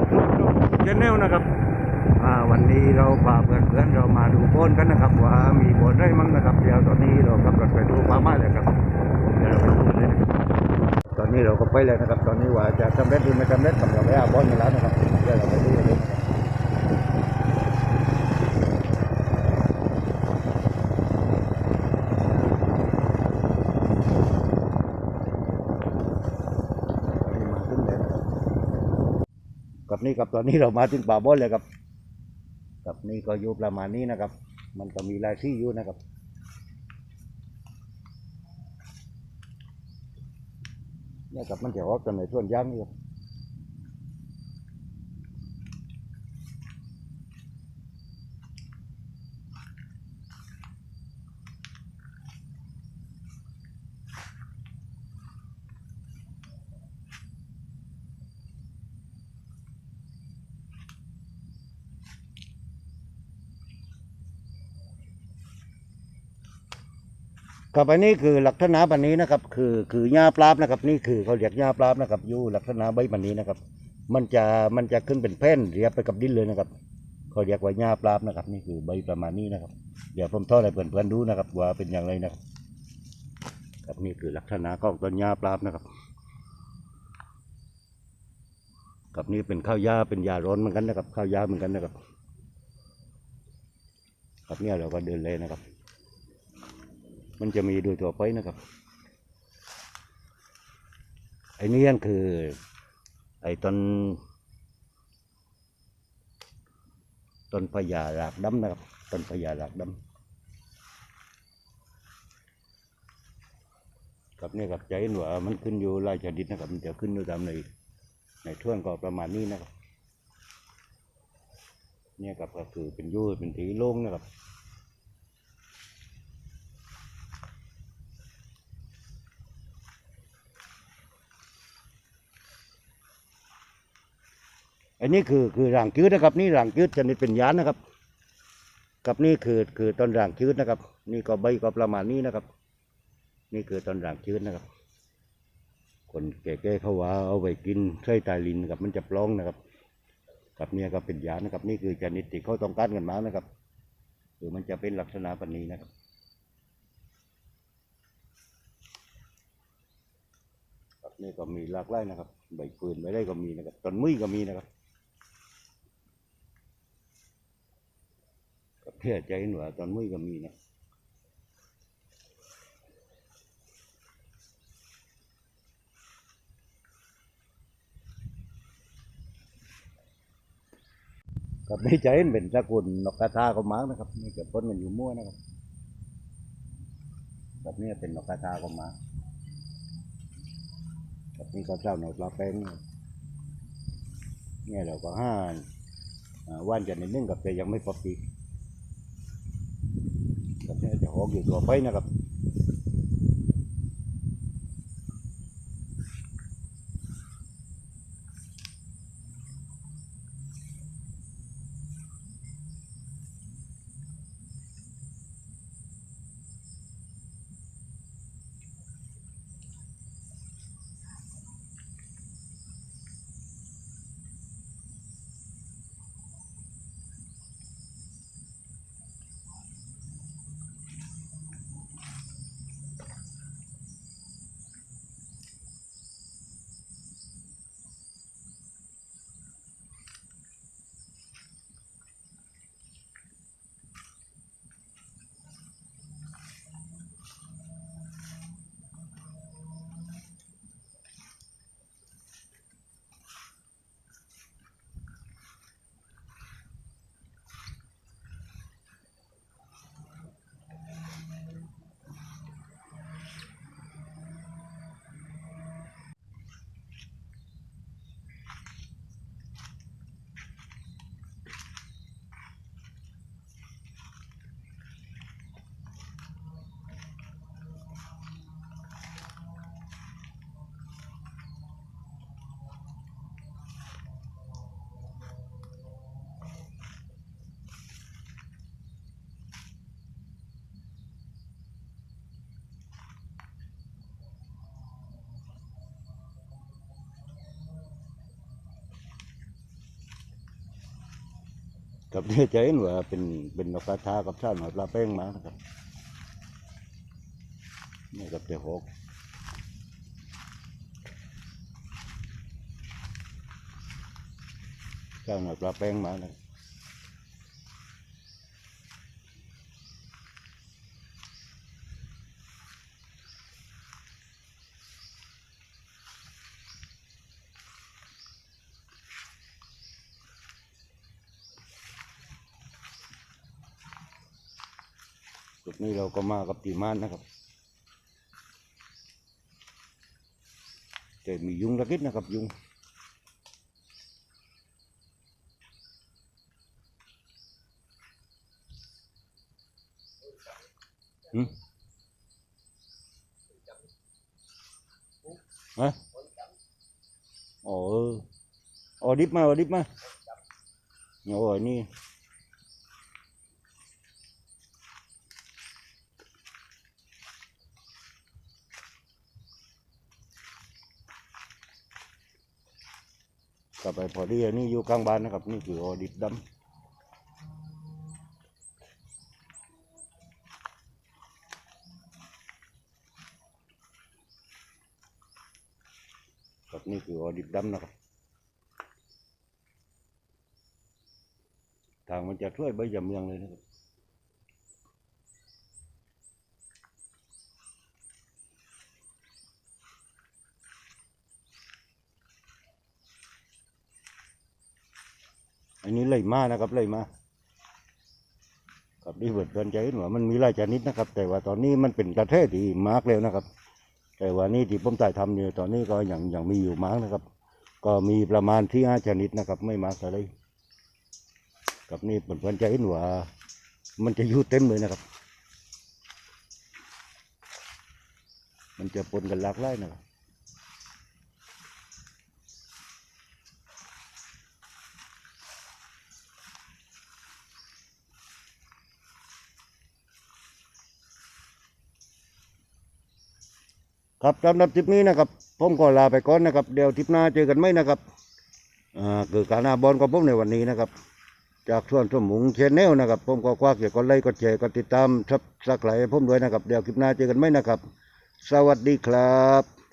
นะครับทุกชแนลนะครับวันนี้เราพาเพื่อนเพื่อนๆเรามาดูโบนกันนะครับ ว่ามีโบนได้มั้งนะครับเดี๋ยวตอนนี้เรากำลังไปดูป่าไม้เลยครับเดี๋ยวเราไปดูเลยตอนนี้เราก็ไปเลยนะครับ ตอนนี้ว่าจะจำเร็จหรือไม่จำเร็จกับเราไปอาบอลมาแล้วนะครับเดี๋ยวเราไปดูเลยนะครับตอนนี้มาถึงแล้วนะครับ กับนี่กับตอนนี้เรามาถึงป่าบอลเลยครับ กับนี่ก็อยู่ประมาณนี้นะครับ มันก็มีรายที่อยู่นะครับเนี่ยกับมันจะออกกันในส่วนย่างนี่ครับ กับอันนี้คือลักษณะปันนี้นะครับ คือคือหญ้าปลาบนะครับ นี่คือเขาเรียกหญ้าปลาบนะครับอยู่ลักษณะใบปันนี้นะครับ มันจะมันจะขึ้นเป็นแผ่นเรียบไปกับดินเลยนะครับเขาเรียกว่าหญ้าปลาบนะครับ นี่คือใบประมาณนี้นะครับ เดี๋ยวผมทอดให้เพื่อนๆดูนะครับ ว่าเป็นอย่างไรนะครับครับนี่คือลักษณะของต้นหญ้าปลาบนะครับกับนี่เป็นข้าวยาเป็นยาร้อนเหมือนกันนะครับ ข้าวยาเหมือนกันนะครับ ครับเนี่ยเราก็เดินเลยนะครับ มันจะมีโดยตัวไปนะครับไอ้นี่นั่นคือ ไอ้ต้นต้นพญาหลากดำนะครับต้นพญาหลากดำครับนี่ครับใจหนว่ามันขึ้นอยู่ลายชนิดนะครับ มันจะขึ้นอยู่ตามในในท่วนก็ประมาณนี้นะครับ เนี่ยครับก็คือเป็นยูเป็นทีโล่งนะครับ อันนี้คือคือร่างจืดนะครับ นี่ร่างจืดชนิดเป็นยานนะครับกับนี่คือคือต้นร่างจืดนะครับ นี่ก็ใบก็ประมาณนี้นะครับ นี่คือต้นร่างจืดนะครับ คนแก่ๆเขาว่าเอาไปกินไส้ตายลินนะครับมันจะปล้องนะครับกับเนี่ยก็เป็นยานะครับ นี่คือชนิดที่เขาต้องการกันมานะครับคือมันจะเป็นลักษณะปนนี้นะครับครับนี่ก็มีหลากหลายนะครับ ใบปืนใบได้ก็มีนะครับต้นมุ้ยก็มีนะครับก็เพื่อใจหน่วยต้นมุ้ยก็มีนะกับนี่ใจเป็นสกุลนกกระทาก็มานะครับนี่เก็บพ้นมันอยู่มั่วนะครับกับนี่เป็นนกกระทาก็มาแบบนี้ก็เจ้าหน่อยปลาแป้งนเนี่ยเราก็ห้าว่านจะนิดนึงกับแต่ยังไม่พอปีก ออกอยู่ตัวไปนะครับ กับเนี่ยจะเห็นว่าเป็นเป็นนกกระทากับชาหน่อยปลาแป้งมานะครับนี่กับเจ้าหกชาหน่อยปลาแป้งมานะ นี้เราก็มากับตีมานนะครับ แต่มียุงระกิดนะครับยุงฮะอ๋อเอออ๋อดิบมาออดิบมาโอ้ยนี่ กลับไปพอดีอันนี้อยู่กลางบ้านนะครับ นี่คือออดิบดำครับนี่คือออดิบดำนะครับ ทางมันจะช่วยใบยำเมียงเลยนะครับ นนี้เลยมานะครับเลยมาครับนี่เบิดเพื่อนใจหนวมันมีหลายชนิดนะครับ แต่ว่าตอนนี้มันเป็นกระเทศที่มากแล้วนะครับ แต่ว่านี่ที่ผมจ่ายทำเนี่ตอนนี้ก็ยังยังมีอยู่มากนะครับ ก็มีประมาณที่ห้าชนิดนะครับ ไม่มากอะไรกับนี่เพื่อนใจหนวมันจะอยู่เต็มเลยนะครับ มันจะปนกันหลากหลายนะครับ ครับสำหรับทริปนี้นะครับผมก็ลาไปก่อนนะครับ เดี๋ยวทริปหน้าเจอกันไหมนะครับอ่าคือการหนาบอลของผมในวันนี้นะครับ จากส่วนสมุงเชนแนลนะครับ ผมก็คว้าเกี่ยวกับไลค์กดแชร์กดติดตามทับสักไหลผมด้วยนะครับ เดี๋ยวคลิปหน้าเจอกันไหมนะครับ สวัสดีครับ